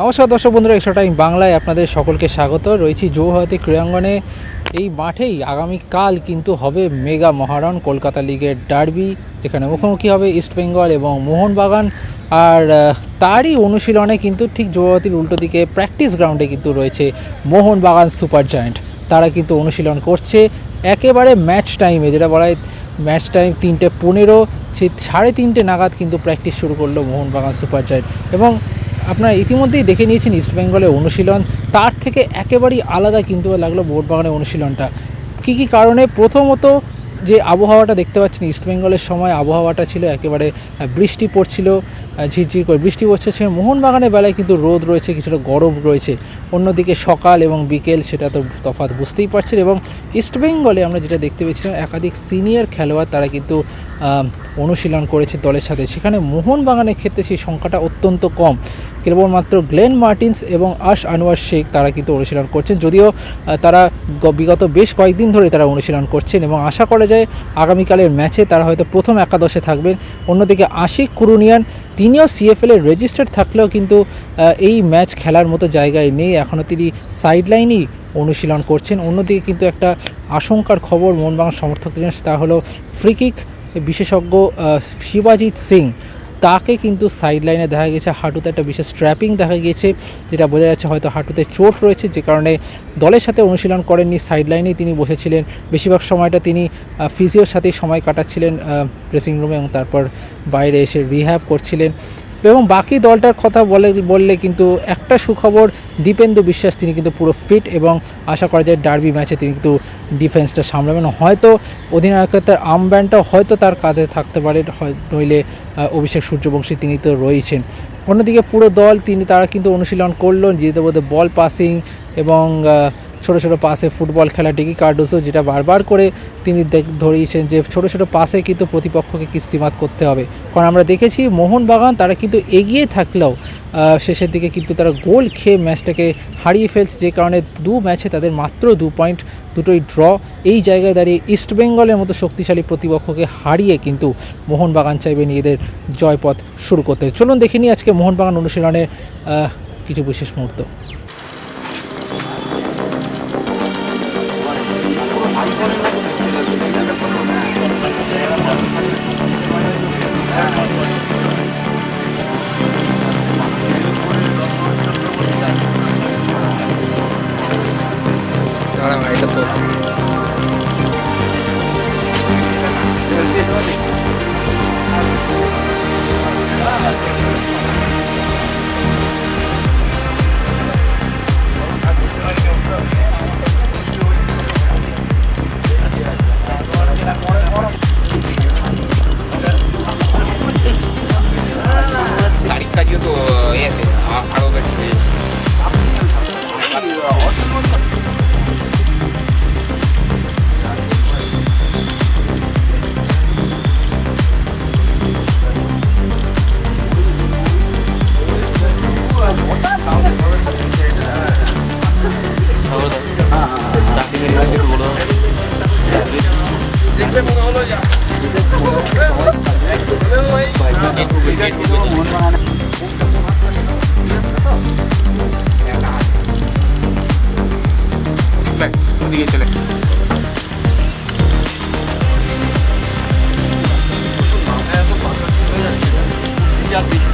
নমস্কার দর্শক বন্ধুরা, এক্সট্রা টাইম বাংলায় আপনাদের সকলকে স্বাগত। রয়েছি যৌহাতি ক্রীড়াঙ্গনে। এই মাঠেই আগামীকাল কিন্তু হবে মেগা মহারণ, কলকাতা লিগের ডার্বি, যেখানে মুখোমুখি হবে ইস্টবেঙ্গল এবং মোহনবাগান। আর তারই অনুশীলনে কিন্তু ঠিক যৌহাতির উল্টো দিকে প্র্যাকটিস গ্রাউন্ডে কিন্তু রয়েছে মোহনবাগান সুপার জায়েন্ট। তারা কিন্তু অনুশীলন করছে একেবারে ম্যাচ টাইমে, যেটা বলা হয় ম্যাচ টাইম তিনটে পনেরো সেই সাড়ে তিনটে নাগাদ কিন্তু প্র্যাকটিস শুরু করল মোহনবাগান সুপার জায়েন্ট। এবং আপনারা ইতিমধ্যেই দেখে নিয়েছেন ইস্টবেঙ্গলের অনুশীলন। তার থেকে একেবারেই আলাদা কিন্তু লাগল মোহনবাগানের অনুশীলনটা। কী কী কারণে? প্রথমত যে আবহাওয়াটা দেখতে পাচ্ছেন ইস্টবেঙ্গলের সময়, আবহাওয়াটা ছিল একেবারে বৃষ্টি পড়ছিল ঝিরঝির করে। বৃষ্টি পড়ছে সে মোহনবাগানের বেলায় কিন্তু রোদ রয়েছে, কিছুটা গরম রয়েছে। অন্যদিকে সকাল এবং বিকেল সেটা তো তফাৎ বুঝতেই পারছেন এবং ইস্টবেঙ্গলে আমরা যেটা দেখতে পেয়েছিলাম, একাধিক সিনিয়র খেলোয়াড় তারা কিন্তু অনুশীলন করেছে দলের সাথে। সেখানে মোহনবাগানের ক্ষেত্রে সেই সংখ্যাটা অত্যন্ত কম। কেবলমাত্র গ্লেন মার্টিন্স এবং আশ আনোয়ার শেখ তারা কিন্তু অনুশীলন করছেন। যদিও তারা বিগত বেশ কয়েকদিন ধরে তারা অনুশীলন করছেন এবং আশা করা যায় আগামীকালের ম্যাচে তারা হয়তো প্রথম একাদশে থাকবেন। অন্যদিকে আশিক কুরুনিয়ান, তিনিও সিএফএল এর রেজিস্টার্ড থাকলেও কিন্তু এই ম্যাচ খেলার মতো জায়গায় নেই। এখনও তিনি সাইডলাইনেই অনুশীলন করছেন। অন্যদিকে কিন্তু একটা আশঙ্কার খবর মোহনবাগান সমর্থকদের তা হলো ফ্রিকিক বিশেষজ্ঞ শিবাজিৎ সিং। তাকে কিন্তু সাইডলাইনে দেখা গেছে, হাঁটুতে একটা বিশেষ স্ট্র্যাপিং দেখা গিয়েছে, যেটা বোঝা যাচ্ছে হয়তো হাঁটুতে চোট রয়েছে, যে কারণে দলের সাথে অনুশীলন করেননি সাইডলাইনেই তিনি বসেছিলেন। বেশিরভাগ সময়টা তিনি ফিজিওর সাথেই সময় কাটাচ্ছিলেন ড্রেসিং রুমে এবং তারপর বাইরে এসে রিহ্যাব করছিলেন। এবং বাকি দলটার কথা বলে, বললে কিন্তু একটা সুখবর দীপেন্দু বিশ্বাস, তিনি কিন্তু পুরো ফিট এবং আশা করা যায় ডার্বি ম্যাচে তিনি কিন্তু ডিফেন্সটা সামলাবেন। হয়তো অধিনায়কত্বের আমব্যান্ডটাও হয়তো তার কাঁধে থাকতে পারে নইলে অভিষেক সূর্যবংশী তিনি তো রয়েছেন। অন্যদিকে পুরো দল, তিনি, তারা কিন্তু অনুশীলন করল যেহেতু বোধ বল পাসিং এবং ছোটো ছোটো পাসে ফুটবল খেলা ডিকি কার্ডোসও যেটা বারবার করে তিনি দেখ- ধরিয়েছেন যে ছোটো ছোটো পাসে কিন্তু প্রতিপক্ষকে কিস্তিমাত করতে হবে। কারণ আমরা দেখেছি মোহনবাগান তারা কিন্তু এগিয়ে থাকলেও শেষের দিকে কিন্তু তারা গোল খেয়ে ম্যাচটাকে হারিয়ে ফেলছে। যে কারণে দু ম্যাচে তাদের মাত্র দু পয়েন্ট, দুটোই ড্র। এই জায়গায় দাঁড়িয়ে ইস্টবেঙ্গলের মতো শক্তিশালী প্রতিপক্ষকে হারিয়ে কিন্তু মোহনবাগান চাইবে নিজেদের জয়পথ শুরু করতে। চলুন দেখে নিই আজকে মোহনবাগান অনুশীলনের কিছু বিশেষ মুহূর্ত। Ah, ainda tudo 加